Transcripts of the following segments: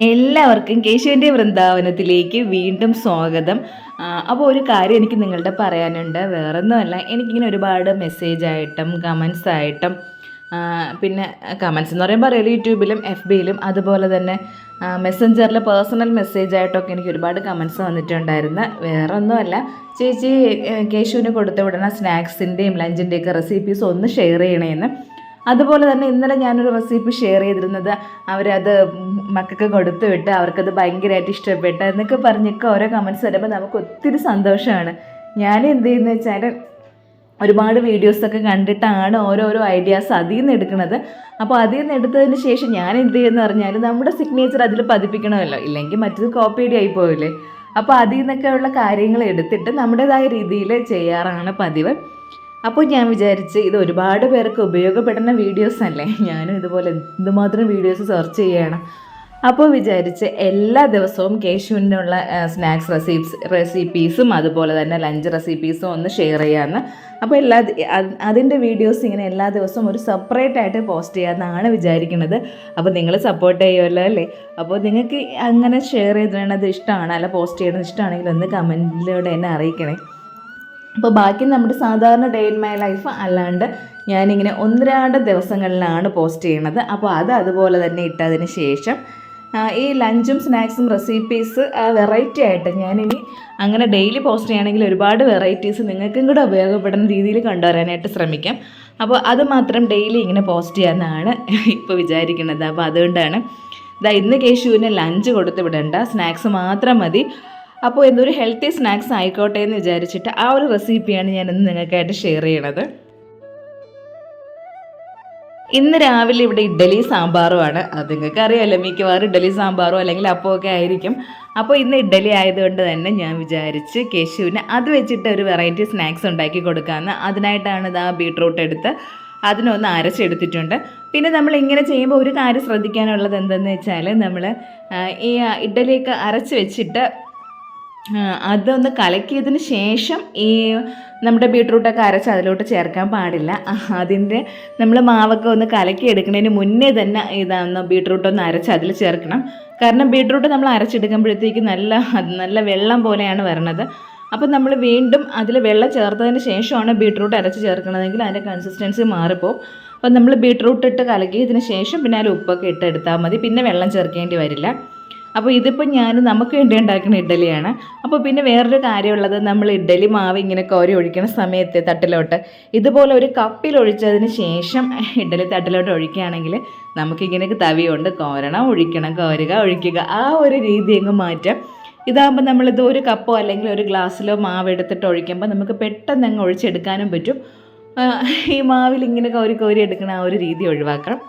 എല്ലാവർക്കും കേശുവിന്റെ വൃന്ദാവനത്തിലേക്ക് വീണ്ടും സ്വാഗതം. അപ്പോൾ ഒരു കാര്യം എനിക്ക് നിങ്ങളുടെ പറയാനുണ്ട്. വേറൊന്നുമല്ല എനിക്കിങ്ങനെ ഒരുപാട് മെസ്സേജ് ആയിട്ടും കമൻസ് ആയിട്ടും പിന്നെ കമൻസ് എന്ന് പറയുമ്പോൾ അറിയാലോ യൂട്യൂബിലും എഫ് ബിയിലും അതുപോലെ തന്നെ മെസ്സഞ്ചറിൽ പേഴ്സണൽ മെസ്സേജ് ആയിട്ടൊക്കെ എനിക്ക് ഒരുപാട് കമൻസ് വന്നിട്ടുണ്ടായിരുന്നു. വേറൊന്നുമല്ല ചേച്ചി കേശുവിന് കൊടുത്തു വിടുന്ന സ്നാക്സിന്റെയും ലഞ്ചിന്റെയൊക്കെ റെസിപ്പീസ് ഒന്ന് ഷെയർ ചെയ്യണേന്ന് അതുപോലെ തന്നെ ഇന്നലെ ഞാനൊരു റെസിപ്പി ഷെയർ ചെയ്തിരുന്നത്. അവരത് മക്കൾക്ക് കൊടുത്തു വിട്ട് അവർക്കത് ഭയങ്കരമായിട്ട് ഇഷ്ടപ്പെട്ടു. എന്നൊക്കെ പറഞ്ഞൊക്കെ ഓരോ കമന്റ്സ് വരുമ്പോൾ നമുക്ക് ഒത്തിരി സന്തോഷമാണ്. ഞാൻ എന്ത് ചെയ്യുന്നത് വെച്ചാൽ ഒരുപാട് വീഡിയോസൊക്കെ കണ്ടിട്ടാണ് ഓരോരോ ഐഡിയാസ് അതിൽ നിന്ന് എടുക്കുന്നത്. അപ്പോൾ അതിൽ നിന്ന് എടുത്തതിന് ശേഷം ഞാൻ എന്ത് ചെയ്യുമെന്ന് പറഞ്ഞാൽ നമ്മുടെ സിഗ്നേച്ചർ അതിൽ പതിപ്പിക്കണമല്ലോ. ഇല്ലെങ്കിൽ മറ്റത് കോപ്പിയടി ആയി പോവില്ലേ? അപ്പോൾ അതിൽ നിന്നൊക്കെ ഉള്ള കാര്യങ്ങൾ എടുത്തിട്ട് നമ്മുടേതായ രീതിയിൽ ചെയ്യാറാണ് പതിവ്. അപ്പോൾ ഞാൻ വിചാരിച്ച് ഇത് ഒരുപാട് പേർക്ക് ഉപയോഗപ്പെടുന്ന വീഡിയോസ് അല്ലേ? ഞാനും ഇതുപോലെ എന്തുമാത്രം വീഡിയോസ് സെർച്ച് ചെയ്യണം. അപ്പോൾ വിചാരിച്ച് എല്ലാ ദിവസവും കേശുവിനുള്ള സ്നാക്സ് റെസിപ്സ് റെസിപ്പീസും അതുപോലെ തന്നെ ലഞ്ച് റെസിപ്പീസും ഒന്ന് ഷെയർ ചെയ്യാമെന്ന് അപ്പോൾ എല്ലാ അതിന്റെ വീഡിയോസ് ഇങ്ങനെ എല്ലാ ദിവസവും ഒരു സെപ്പറേറ്റ് ആയിട്ട് പോസ്റ്റ് ചെയ്യാമെന്നാണ് വിചാരിക്കുന്നത്. അപ്പോൾ നിങ്ങൾ സപ്പോർട്ട് ചെയ്യുമല്ലോ അല്ലേ? അപ്പോൾ നിങ്ങൾക്ക് അങ്ങനെ ഷെയർ ചെയ്തിടണത് ഇഷ്ടമാണ് അല്ല പോസ്റ്റ് ചെയ്യണത് ഇഷ്ടമാണെങ്കിൽ ഒന്ന് കമന്റിലൂടെ എന്നെ അറിയിക്കണേ. അപ്പോൾ ബാക്കി നമ്മുടെ സാധാരണ ഡേ ഇൻ മൈ ലൈഫ് അല്ലാണ്ട് ഞാനിങ്ങനെ ഒന്ന് രണ്ട് ദിവസങ്ങളിലാണ് പോസ്റ്റ് ചെയ്യണത്. അപ്പോൾ അത് അതുപോലെ തന്നെ ഇട്ടതിന് ശേഷം ഈ ലഞ്ചും സ്നാക്സും റെസിപ്പീസ് വെറൈറ്റി ആയിട്ട് ഞാനിനി അങ്ങനെ ഡെയിലി പോസ്റ്റ് ചെയ്യുകയാണെങ്കിൽ ഒരുപാട് വെറൈറ്റീസ് നിങ്ങൾക്കും കൂടെ ഉപയോഗപ്പെടുന്ന രീതിയിൽ കൊണ്ടുവരാനായിട്ട് ശ്രമിക്കാം. അപ്പോൾ അത് മാത്രം ഡെയിലി ഇങ്ങനെ പോസ്റ്റ് ചെയ്യാമെന്നാണ് ഇപ്പോൾ വിചാരിക്കുന്നത്. അപ്പോൾ അതുകൊണ്ടാണ് ഇതാ ഇന്ന് കേശുവിന് ലഞ്ച് കൊടുത്ത് വിടണ്ട സ്നാക്സ് മാത്രം മതി. അപ്പോൾ എന്തൊരു ഹെൽത്തി സ്നാക്സ് ആയിക്കോട്ടെ എന്ന് വിചാരിച്ചിട്ട് ആ ഒരു റെസിപ്പിയാണ് ഞാൻ ഇന്ന് നിങ്ങൾക്കായിട്ട് ഷെയർ ചെയ്യണത്. ഇന്ന് രാവിലെ ഇവിടെ ഇഡ്ഡലി സാമ്പാറുമാണ്. അത് നിങ്ങൾക്ക് അറിയാമല്ലോ മിക്കവാറും ഇഡ്ഡലി സാമ്പാറോ അല്ലെങ്കിൽ അപ്പമൊക്കെ ആയിരിക്കും. അപ്പോൾ ഇന്ന് ഇഡ്ഡലി ആയതുകൊണ്ട് തന്നെ ഞാൻ വിചാരിച്ച് കേശുവിന് അത് വെച്ചിട്ട് ഒരു വെറൈറ്റി സ്നാക്സ് ഉണ്ടാക്കി കൊടുക്കാമെന്ന് അതിനായിട്ടാണ് ഇത് ആ ബീട്രൂട്ട് എടുത്ത് അതിനൊന്ന് അരച്ചെടുത്തിട്ടുണ്ട്. പിന്നെ നമ്മൾ ഇങ്ങനെ ചെയ്യുമ്പോൾ ഒരു കാര്യം ശ്രദ്ധിക്കാനുള്ളത് എന്തെന്ന് വെച്ചാൽ നമ്മൾ ഈ ഇഡ്ഡലിയൊക്കെ അരച്ച് വെച്ചിട്ട് അതൊന്ന് കലക്കിയതിന് ശേഷം ഈ നമ്മുടെ ബീട്രൂട്ടൊക്കെ അരച്ച് അതിലോട്ട് ചേർക്കാൻ പാടില്ല. അതിന്റെ നമ്മൾ മാവൊക്കെ ഒന്ന് കലക്കി എടുക്കുന്നതിന് മുന്നേ തന്നെ ഇതാണ് ബീട്രൂട്ട് ഒന്ന് അരച്ച് അതിൽ ചേർക്കണം. കാരണം ബീട്രൂട്ട് നമ്മൾ അരച്ചെടുക്കുമ്പോഴത്തേക്ക് നല്ല നല്ല വെള്ളം പോലെയാണ് വരണത്. അപ്പം നമ്മൾ വീണ്ടും അതിൽ വെള്ളം ചേർത്തതിന് ശേഷമാണ് ബീട്രൂട്ട് അരച്ച് ചേർക്കണതെങ്കിൽ അതിന്റെ കൺസിസ്റ്റൻസി മാറിപ്പോവും. അപ്പം നമ്മൾ ബീട്രൂട്ട് ഇട്ട് കലക്കിയതിന് ശേഷം പിന്നെ അതിൽ ഉപ്പൊക്കെ ഇട്ട് എടുത്താൽ മതി. പിന്നെ വെള്ളം ചേർക്കേണ്ടി വരില്ല. അപ്പോൾ ഇതിപ്പോൾ ഞാൻ നമുക്ക് വേണ്ടി ഉണ്ടാക്കുന്ന ഇഡ്ഡലിയാണ്. അപ്പോൾ പിന്നെ വേറൊരു കാര്യമുള്ളത് നമ്മൾ ഇഡ്ഡലി മാവ് ഇങ്ങനെ കോരി ഒഴിക്കുന്ന സമയത്ത് തട്ടിലോട്ട്. ഇതുപോലെ ഒരു കപ്പിൽ ഒഴിച്ചതിന് ശേഷം ഇഡ്ഡലി തട്ടിലോട്ട് ഒഴിക്കുകയാണെങ്കിൽ നമുക്കിങ്ങനെ തവി കൊണ്ട് കോരണം ഒഴിക്കണം കോരുക ഒഴിക്കുക. ആ ഒരു രീതി അങ്ങ് മാറ്റാം. ഇതാകുമ്പോൾ നമ്മളിത് ഒരു കപ്പോ അല്ലെങ്കിൽ ഒരു ഗ്ലാസ്സിലോ മാവ് എടുത്തിട്ട് ഒഴിക്കുമ്പോൾ നമുക്ക് പെട്ടെന്ന് അങ്ങ് ഒഴിച്ചെടുക്കാനും പറ്റും. ഈ മാവിൽ ഇങ്ങനെ കോരി കോരി എടുക്കുന്ന ആ ഒരു രീതി ഒഴിവാക്കണം.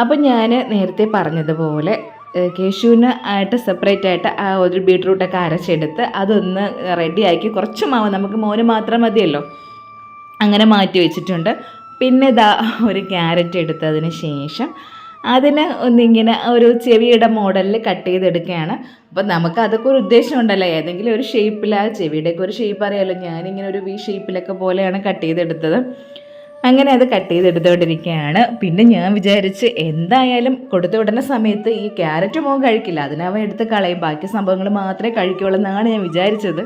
അപ്പം ഞാൻ നേരത്തെ പറഞ്ഞതുപോലെ കേശുവിന് ആയിട്ട് സെപ്പറേറ്റ് ആയിട്ട് ആ ഒരു ബീട്രൂട്ടൊക്കെ അരച്ചെടുത്ത് അതൊന്ന് റെഡിയാക്കി കുറച്ച് മാവ് നമുക്ക് മോന് മാത്രം മതിയല്ലോ. അങ്ങനെ മാറ്റി വെച്ചിട്ടുണ്ട്. പിന്നെ ഇതാ ഒരു ക്യാരറ്റ് എടുത്തതിന് ശേഷം അതിന് ഒന്നിങ്ങനെ ഒരു ചെവിയുടെ മോഡലിൽ കട്ട് ചെയ്തെടുക്കുകയാണ്. അപ്പം നമുക്ക് അതൊക്കെ ഒരു ഉദ്ദേശം ഉണ്ടല്ലോ ഏതെങ്കിലും ഒരു ഷേപ്പിൽ ആ ചെവിയുടെയൊക്കെ ഒരു ഷേപ്പ് അറിയാമല്ലോ ഞാനിങ്ങനെ ഒരു വി ഷേപ്പിലൊക്കെ പോലെയാണ് കട്ട് ചെയ്തെടുത്തത്. അങ്ങനെ അത് കട്ട് ചെയ്തെടുത്തുകൊണ്ടിരിക്കുകയാണ് പിന്നെ ഞാൻ വിചാരിച്ച് എന്തായാലും കൊടുത്തു വിടുന്ന സമയത്ത് ഈ ക്യാരറ്റ് മോൻ കഴിക്കില്ല. അതിനവൻ എടുത്ത് കളയും. ബാക്കി സംഭവങ്ങൾ മാത്രമേ കഴിക്കുള്ളൂ എന്നാണ് ഞാൻ വിചാരിച്ചത്.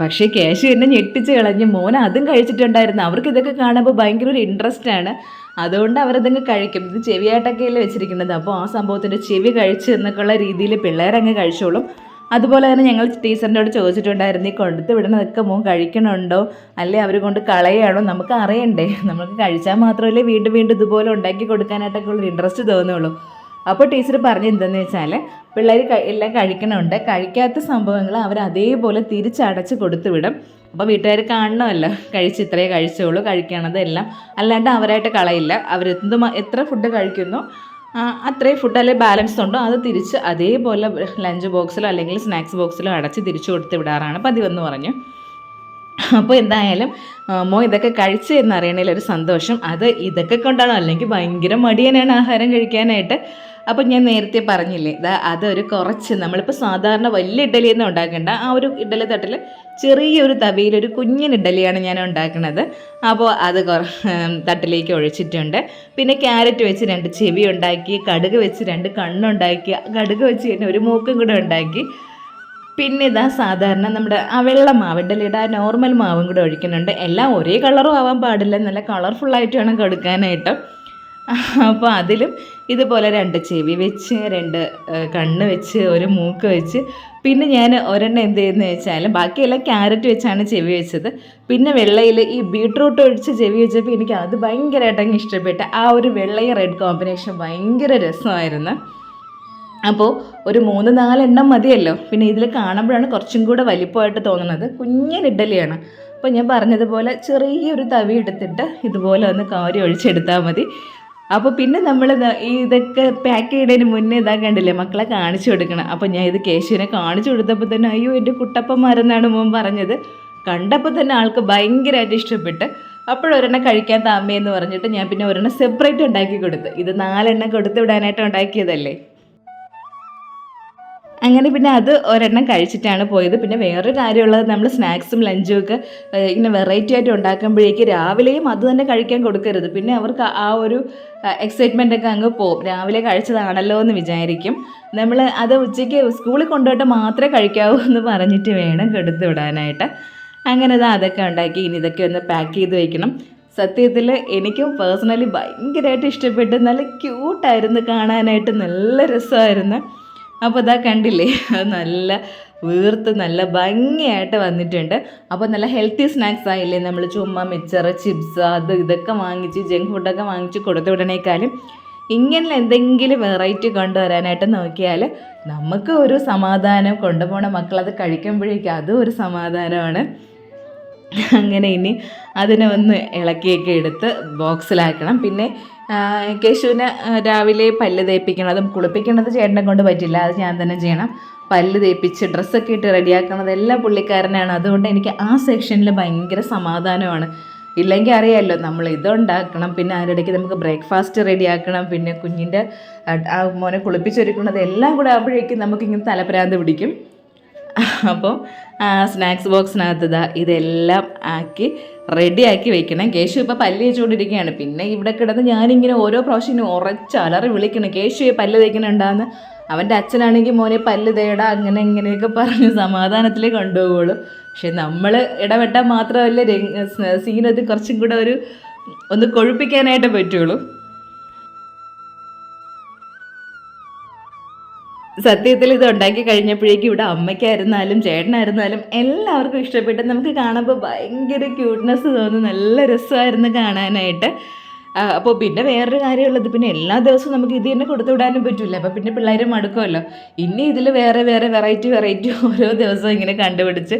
പക്ഷേ കേശു എന്നെ ഞെട്ടിച്ച് കളഞ്ഞ് മോൻ അതും കഴിച്ചിട്ടുണ്ടായിരുന്നു. അവർക്ക് ഇതൊക്കെ കാണുമ്പോൾ ഭയങ്കര ഒരു ഇൻട്രസ്റ്റ് ആണ്. അതുകൊണ്ട് അവരതങ്ങ് കഴിക്കും. ഇത് ചെവിയായിട്ടൊക്കെയല്ലേ വെച്ചിരിക്കുന്നത്. അപ്പോൾ ആ സംഭവത്തിന്റെ ചെവി കഴിച്ചു എന്നൊക്കെയുള്ള രീതിയിൽ പിള്ളേരങ്ങ് കഴിച്ചോളും. അതുപോലെ തന്നെ ഞങ്ങൾ ടീച്ചറിനോട് ചോദിച്ചിട്ടുണ്ടായിരുന്നു ഈ കൊടുത്ത് വിടുന്നതൊക്കെ മോൻ കഴിക്കണുണ്ടോ? അല്ലെ അവർ കൊണ്ട് കളയാണോ? നമുക്ക് അറിയണ്ടേ? നമുക്ക് കഴിച്ചാൽ മാത്രമല്ലേ വീണ്ടും വീണ്ടും ഇതുപോലെ ഉണ്ടാക്കി കൊടുക്കാനായിട്ടൊക്കെ ഉള്ളൊരു ഇൻട്രസ്റ്റ് തോന്നുള്ളൂ. അപ്പോൾ ടീച്ചർ പറഞ്ഞു എന്തെന്ന് വെച്ചാൽ പിള്ളേർ എല്ലാം കഴിക്കണമുണ്ട് കഴിക്കാത്ത സംഭവങ്ങൾ അവർ അതേപോലെ തിരിച്ചടച്ച് കൊടുത്തു വിടും. അപ്പോൾ വീട്ടുകാർ കാണണമല്ലോ കഴിച്ച് ഇത്രയേ കഴിച്ചോളൂ കഴിക്കണതെല്ലാം. അല്ലാണ്ട് അവരായിട്ട് കളയില്ല. അവർ എന്ത് എത്ര ഫുഡ് കഴിക്കുന്നു? അത്രയും ഫുഡ് അല്ലെങ്കിൽ ബാലൻസ് ഉണ്ടോ? അത് തിരിച്ച് അതേപോലെ ലഞ്ച് ബോക്സിലോ അല്ലെങ്കിൽ സ്നാക്സ് ബോക്സിലോ അടച്ച് തിരിച്ചു കൊടുത്ത് വിടാറാണ് പതിവെന്ന് പറഞ്ഞു. അപ്പോൾ എന്തായാലും മോ ഇതൊക്കെ കഴിച്ച് എന്നറിയണതിലൊരു സന്തോഷം. അത് ഇതൊക്കെ കൊണ്ടാണോ? അല്ലെങ്കിൽ ഭയങ്കര മടിയനാണ് ആഹാരം കഴിക്കാനായിട്ട്. അപ്പം ഞാൻ നേരത്തെ പറഞ്ഞില്ലേ ഇതാ അതൊരു കുറച്ച് നമ്മളിപ്പോൾ സാധാരണ വലിയ ഇഡ്ഡലിയൊന്നും ഉണ്ടാക്കേണ്ട. ആ ഒരു ഇഡ്ഡലി തട്ടിൽ ചെറിയൊരു തവിയിൽ ഒരു കുഞ്ഞൻ ഇഡ്ഡലിയാണ് ഞാൻ ഉണ്ടാക്കുന്നത് അപ്പോൾ അത് തട്ടിലേക്ക് ഒഴിച്ചിട്ടുണ്ട്. പിന്നെ ക്യാരറ്റ് വെച്ച് രണ്ട് ചെവി ഉണ്ടാക്കി കടുക് വെച്ച് രണ്ട് കണ്ണുണ്ടാക്കി കടുക് വെച്ച് തന്നെ ഒരു മൂക്കും കൂടെ ഉണ്ടാക്കി. പിന്നെ ഇതാ സാധാരണ നമ്മുടെ ആ വെള്ള മാവ് ഇഡലിയുടെ ആ നോർമൽ മാവും കൂടെ ഒഴിക്കുന്നുണ്ട്. എല്ലാം ഒരേ കളറും ആവാൻ പാടില്ല. നല്ല കളർഫുള്ളായിട്ട് വേണം കൊടുക്കാനായിട്ട്. അപ്പോൾ അതിലും ഇതുപോലെ രണ്ട് ചെവി വെച്ച് രണ്ട് കണ്ണ് വെച്ച് ഒരു മൂക്ക് വെച്ച്. പിന്നെ ഞാൻ ഒരെണ്ണം എന്ത് ചെയ്യുന്നത് വെച്ചാൽ ബാക്കിയെല്ലാം ക്യാരറ്റ് വെച്ചാണ് ചെവി വെച്ചത്. പിന്നെ വെള്ളയിൽ ഈ ബീട്രൂട്ട് ഒഴിച്ച് ചെവി വെച്ചപ്പോൾ എനിക്ക് അത് ഭയങ്കരമായിട്ട് അങ്ങ് ഇഷ്ടപ്പെട്ട്. ആ ഒരു വെള്ളയും റെഡ് കോമ്പിനേഷൻ ഭയങ്കര രസമായിരുന്നു. അപ്പോൾ ഒരു മൂന്ന് നാലെണ്ണം മതിയല്ലോ. പിന്നെ ഇതിൽ കാണുമ്പോഴാണ് കുറച്ചും കൂടെ വലിപ്പമായിട്ട് തോന്നുന്നത്. കുഞ്ഞൻ ഇഡ്ഡലിയാണ് അപ്പോൾ ഞാൻ പറഞ്ഞതുപോലെ ചെറിയൊരു തവി എടുത്തിട്ട് ഇതുപോലെ ഒന്ന് കാരി ഒഴിച്ചെടുത്താൽ മതി. അപ്പോൾ പിന്നെ നമ്മൾ ഇതൊക്കെ പാക്ക് ചെയ്യുന്നതിന് മുന്നേ ഇതാ കണ്ടില്ലേ മക്കളെ കാണിച്ചു കൊടുക്കണം. അപ്പോൾ ഞാൻ ഇത് കേശുവിനെ കാണിച്ചു കൊടുത്തപ്പോൾ തന്നെ അയ്യോ എന്റെ കുട്ടപ്പന്മാരെന്നാണ് മോൻ പറഞ്ഞത്. കണ്ടപ്പോൾ തന്നെ ആൾക്ക് ഭയങ്കരമായിട്ട് ഇഷ്ടപ്പെട്ട് അപ്പോഴൊരെണ്ണം കഴിക്കാൻ താമേ എന്ന് പറഞ്ഞിട്ട് ഞാൻ പിന്നെ ഒരെണ്ണം സെപ്പറേറ്റ് ഉണ്ടാക്കി കൊടുത്തു. ഇത് നാലെണ്ണം കൊടുത്തു വിടാനായിട്ട് ഉണ്ടാക്കിയതല്ലേ? അങ്ങനെ പിന്നെ അത് ഒരെണ്ണം കഴിച്ചിട്ടാണ് പോയത്. പിന്നെ വേറൊരു കാര്യമുള്ളത് നമ്മൾ സ്നാക്സും ലഞ്ചും ഒക്കെ ഇങ്ങനെ വെറൈറ്റി ആയിട്ട് ഉണ്ടാക്കുമ്പോഴേക്ക് രാവിലെയും അത് തന്നെ കഴിക്കാൻ കൊടുക്കരുത്. പിന്നെ അവർക്ക് ആ ഒരു എക്സൈറ്റ്മെന്റ് ഒക്കെ അങ്ങ് പോകും രാവിലെ കഴിച്ചതാണല്ലോ എന്ന് വിചാരിക്കും. നമ്മൾ അത് ഉച്ചയ്ക്ക് സ്കൂളിൽ കൊണ്ടുപോയിട്ട് മാത്രമേ കഴിക്കാവൂ എന്ന് പറഞ്ഞിട്ട് വേണം കെടുത്തു വിടാനായിട്ട്. അങ്ങനെ ഇതാ അതൊക്കെ ഉണ്ടാക്കി. ഇനി ഇതൊക്കെ ഒന്ന് പാക്ക് ചെയ്ത് വെക്കണം. സത്യത്തിൽ എനിക്കും പേഴ്സണലി ഭയങ്കരമായിട്ട് ഇഷ്ടപ്പെട്ട്. നല്ല ക്യൂട്ടായിരുന്നു കാണാനായിട്ട്. നല്ല രസമായിരുന്നു. അപ്പോൾ ഇതാ കണ്ടില്ലേ നല്ല വീർത്ത് നല്ല ഭംഗിയായിട്ട് വന്നിട്ടുണ്ട്. അപ്പോൾ നല്ല ഹെൽത്തി സ്നാക്സ് ആയില്ലേ നമ്മൾ ചുമ്മ മിച്ചറ് ചിപ്സ് അത് ഇതൊക്കെ വാങ്ങിച്ച് ജങ്ക് ഫുഡൊക്കെ വാങ്ങിച്ച് കൊടുത്തു വിടണേക്കാളും ഇങ്ങനെ എന്തെങ്കിലും വെറൈറ്റി കൊണ്ടുവരാനായിട്ട് നോക്കിയാൽ നമുക്ക് ഒരു സമാധാനം കൊണ്ടുപോകണ മക്കളത് കഴിക്കുമ്പോഴേക്കും അതും ഒരു സമാധാനമാണ്. അങ്ങനെ ഇനി അതിനെ ഒന്ന് ഇളക്കിയൊക്കെ എടുത്ത് ബോക്സിലാക്കണം. പിന്നെ കേശുവിനെ രാവിലെ പല്ല് തേപ്പിക്കണതും കുളിപ്പിക്കണത് ചേട്ടനെ കൊണ്ട് പറ്റില്ല. അത് ഞാൻ തന്നെ ചെയ്യണം. പല്ല് തേപ്പിച്ച് ഡ്രസ്സൊക്കെ ഇട്ട് റെഡിയാക്കണത് എല്ലാം പുള്ളിക്കാരനാണ്. അതുകൊണ്ട് എനിക്ക് ആ സെക്ഷനിൽ ഭയങ്കര സമാധാനമാണ്. ഇല്ലെങ്കിൽ അറിയാമല്ലോ നമ്മൾ ഇതുണ്ടാക്കണം. പിന്നെ അതിനിടയ്ക്ക് നമുക്ക് ബ്രേക്ക്ഫാസ്റ്റ് റെഡിയാക്കണം. പിന്നെ കുഞ്ഞിന്റെ മോനെ കുളിപ്പിച്ചൊരുക്കുന്നത് എല്ലാം കൂടെ ആകുമ്പോഴേക്കും നമുക്കിങ്ങനെ തലപ്രാന്ത് പിടിക്കും. അപ്പോൾ സ്നാക്സ് ബോക്സിനകത്ത് ഇതാ ഇതെല്ലാം ആക്കി റെഡിയാക്കി വെക്കണം. കേശു ഇപ്പോൾ പല്ല് തേച്ചുകൊണ്ടിരിക്കുകയാണ്. പിന്നെ ഇവിടെ കിടന്ന് ഞാനിങ്ങനെ ഓരോ പ്രാവശ്യം ഉറച്ച് അലറി വിളിക്കണം കേശു പല്ല് തേക്കണുണ്ടാന്ന് അവന്റെ അച്ഛനാണെങ്കിൽ മോനെ പല്ല് തേടാ അങ്ങനെ ഇങ്ങനെയൊക്കെ പറഞ്ഞ് സമാധാനത്തിലേ കൊണ്ടുപോകുള്ളൂ. പക്ഷെ നമ്മൾ ഇടപെട്ടാൽ മാത്രമല്ല സീനത് കുറച്ചും കൂടെ ഒരു ഒന്ന് കൊഴുപ്പിക്കാനായിട്ട് പറ്റുള്ളൂ. സത്യത്തിൽ ഇത് ഉണ്ടാക്കി കഴിഞ്ഞപ്പോഴേക്കും ഇവിടെ അമ്മയ്ക്കായിരുന്നാലും ചേട്ടനായിരുന്നാലും എല്ലാവർക്കും ഇഷ്ടപ്പെട്ട്. നമുക്ക് കാണുമ്പോൾ ഭയങ്കര ക്യൂട്ട്നെസ് തോന്നും. നല്ല രസമായിരുന്നു കാണാനായിട്ട്. അപ്പോൾ പിന്നെ വേറൊരു കാര്യമുള്ളത് പിന്നെ എല്ലാ ദിവസവും നമുക്ക് ഇത് തന്നെ കൊടുത്തു വിടാനും പറ്റില്ല. അപ്പോൾ പിന്നെ പിള്ളേർ മടുക്കുമല്ലോ. ഇനി ഇതിൽ വേറെ വേറെ വെറൈറ്റി വെറൈറ്റി ഓരോ ദിവസവും ഇങ്ങനെ കണ്ടുപിടിച്ച്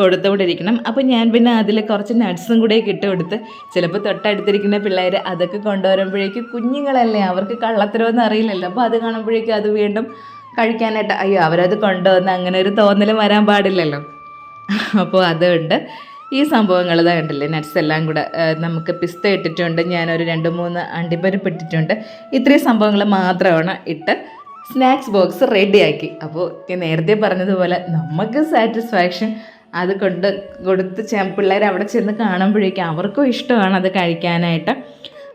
കൊടുത്തുകൊണ്ടിരിക്കണം അപ്പോൾ ഞാൻ പിന്നെ അതിൽ കുറച്ച് നട്ട്സും കൂടെ ഇട്ട് കൊടുത്ത് ചിലപ്പോൾ തൊട്ടടുത്തിരിക്കുന്ന പിള്ളേർ അതൊക്കെ കൊണ്ടുവരുമ്പോഴേക്കും കുഞ്ഞുങ്ങളല്ലേ അവർക്ക് കള്ളത്തരമൊന്നും അറിയില്ലല്ലോ. അപ്പോൾ അത് കാണുമ്പോഴേക്കും അത് വീണ്ടും കഴിക്കാനായിട്ട് അയ്യോ അവരത് കൊണ്ടുവന്ന് അങ്ങനെ ഒരു തോന്നൽ വരാൻ പാടില്ലല്ലോ. അപ്പോൾ അതുകൊണ്ട് ഈ സംഭവങ്ങൾ ഇതാ ഉണ്ടല്ലേ നട്ട്സ് എല്ലാം കൂടെ നമുക്ക് പിസ്ത ഇട്ടിട്ടുണ്ട് ഞാനൊരു രണ്ട് മൂന്ന് അണ്ടിപ്പരിപ്പ് ഇട്ടിട്ടുണ്ട്. ഇത്രയും സംഭവങ്ങൾ മാത്രമാണ് ഇട്ട് സ്നാക്സ് ബോക്സ് റെഡിയാക്കി അപ്പോൾ ഞാൻ നേരത്തെ പറഞ്ഞതുപോലെ നമുക്ക് സാറ്റിസ്ഫാക്ഷൻ അത് കൊണ്ട് കൊടുത്ത് പിള്ളേർ അവിടെ ചെന്ന് കാണുമ്പോഴേക്കും അവർക്കും ഇഷ്ടമാണ് അത് കഴിക്കാനായിട്ട്.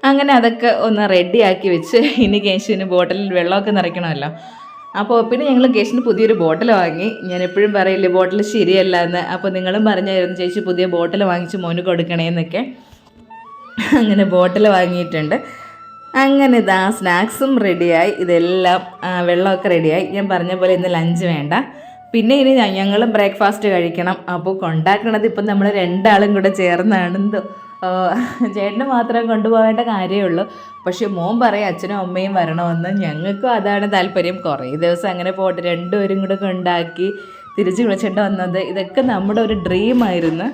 അങ്ങനെ അതൊക്കെ ഒന്ന് റെഡിയാക്കി വെച്ച് ഇനി കേശുവിന് ബോട്ടിലിൽ വെള്ളമൊക്കെ നിറയ്ക്കണമല്ലോ. അപ്പോൾ പിന്നെ ഞങ്ങൾ ഗേഷിന് പുതിയൊരു ബോട്ടിൽ വാങ്ങി. ഞാൻ എപ്പോഴും പറയില്ലേ ബോട്ടിൽ ശരിയല്ല എന്ന്. അപ്പോൾ നിങ്ങളും പറഞ്ഞായിരുന്നു ചേച്ചി പുതിയ ബോട്ടിൽ വാങ്ങിച്ച് മോന് കൊടുക്കണേന്നൊക്കെ അങ്ങനെ ബോട്ടിൽ വാങ്ങിയിട്ടുണ്ട്. അങ്ങനെ ഇതാ സ്നാക്സും റെഡിയായി. ഇതെല്ലാം വെള്ളമൊക്കെ റെഡിയായി. ഞാൻ പറഞ്ഞ പോലെ ഇന്ന് ലഞ്ച് വേണ്ട. പിന്നെ ഇനി ഞങ്ങളും ബ്രേക്ക്ഫാസ്റ്റ് കഴിക്കണം. അപ്പോൾ കൊണ്ടാക്കണത് ഇപ്പം നമ്മൾ രണ്ടാളും കൂടെ ചേർന്നാണ് എന്തോ ആ, ചേട്ടന് മാത്രം കൊണ്ടുപോകേണ്ട കാര്യമേ ഉള്ളൂ. പക്ഷെ മോൻ പറയും അച്ഛനും അമ്മയും വരണമെന്ന്. ഞങ്ങൾക്കും അതാണ് താല്പര്യം. കുറേ ദിവസം അങ്ങനെ പോട്ടെ രണ്ടുപേരും കൂടെ കൊണ്ടാക്കി തിരിച്ച് വിളിച്ചിട്ട് വന്നത്. ഇതൊക്കെ നമ്മുടെ ഒരു ഡ്രീമായിരുന്നു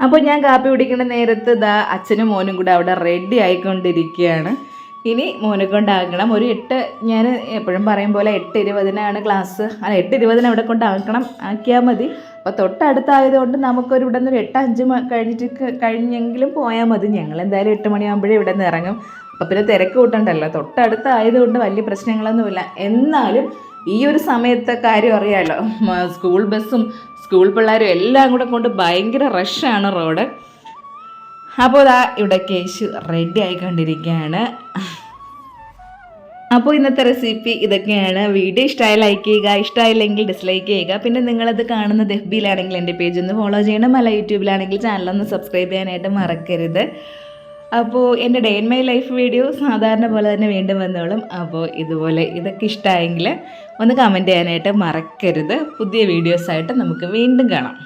അപ്പോൾ ഞാൻ കാപ്പി കുടിക്കുന്ന നേരത്ത് ദാ അച്ഛനും മോനും കൂടെ അവിടെ റെഡി ആയിക്കൊണ്ടിരിക്കുകയാണ്. ഇനി മോനെ കൊണ്ടാക്കണം ഒരു എട്ട് ഞാൻ എപ്പോഴും പറയും പോലെ എട്ട് ഇരുപതിനാണ് ക്ലാസ്. അല്ല എട്ട് ഇരുപതിന് അവിടെ കൊണ്ടാക്കണം. ആക്കിയാൽ മതി. അപ്പോൾ തൊട്ടടുത്തായതുകൊണ്ട് നമുക്കൊരു ഇവിടെ നിന്ന് ഒരു എട്ട് അഞ്ച് കഴിഞ്ഞിട്ട് കഴിഞ്ഞെങ്കിലും പോയാൽ മതി. ഞങ്ങൾ എന്തായാലും എട്ട് മണിയാകുമ്പോഴേ ഇവിടെ നിന്ന് ഇറങ്ങും. അപ്പോൾ പിന്നെ തിരക്ക് കൂട്ടണ്ടല്ലോ. തൊട്ടടുത്തായതുകൊണ്ട് വലിയ പ്രശ്നങ്ങളൊന്നുമില്ല. എന്നാലും ഈ ഒരു സമയത്തെ കാര്യം അറിയാമല്ലോ സ്കൂൾ ബസ്സും സ്കൂൾ പിള്ളേരും എല്ലാം കൂടെ കൊണ്ട് ഭയങ്കര റഷാണ് റോഡ്. അപ്പോൾ ഇതാ ഇവിടെ കേശു റെഡി ആയിക്കൊണ്ടിരിക്കുകയാണ്. അപ്പോൾ ഇന്നത്തെ റെസിപ്പി ഇതൊക്കെയാണ്. വീഡിയോ ഇഷ്ടമായി ലൈക്ക് ചെയ്യുക ഇഷ്ടമായില്ലെങ്കിൽ ഡിസ്ലൈക്ക് ചെയ്യുക. പിന്നെ നിങ്ങളത് കാണുന്നത് എഫ് ബിയിലാണെങ്കിൽ എന്റെ പേജ് ഒന്ന് ഫോളോ ചെയ്യണം. അല്ല യൂട്യൂബിലാണെങ്കിൽ ചാനലൊന്ന് സബ്സ്ക്രൈബ് ചെയ്യാനായിട്ട് മറക്കരുത്. അപ്പോൾ എന്റെ ഡേ മൈ ലൈഫ് വീഡിയോ സാധാരണ പോലെ തന്നെ വീണ്ടും വന്നോളും. അപ്പോൾ ഇതുപോലെ ഇതൊക്കെ ഇഷ്ടമായെങ്കിൽ ഒന്ന് കമന്റ് ചെയ്യാനായിട്ട് മറക്കരുത്. പുതിയ വീഡിയോസായിട്ട് നമുക്ക് വീണ്ടും കാണാം.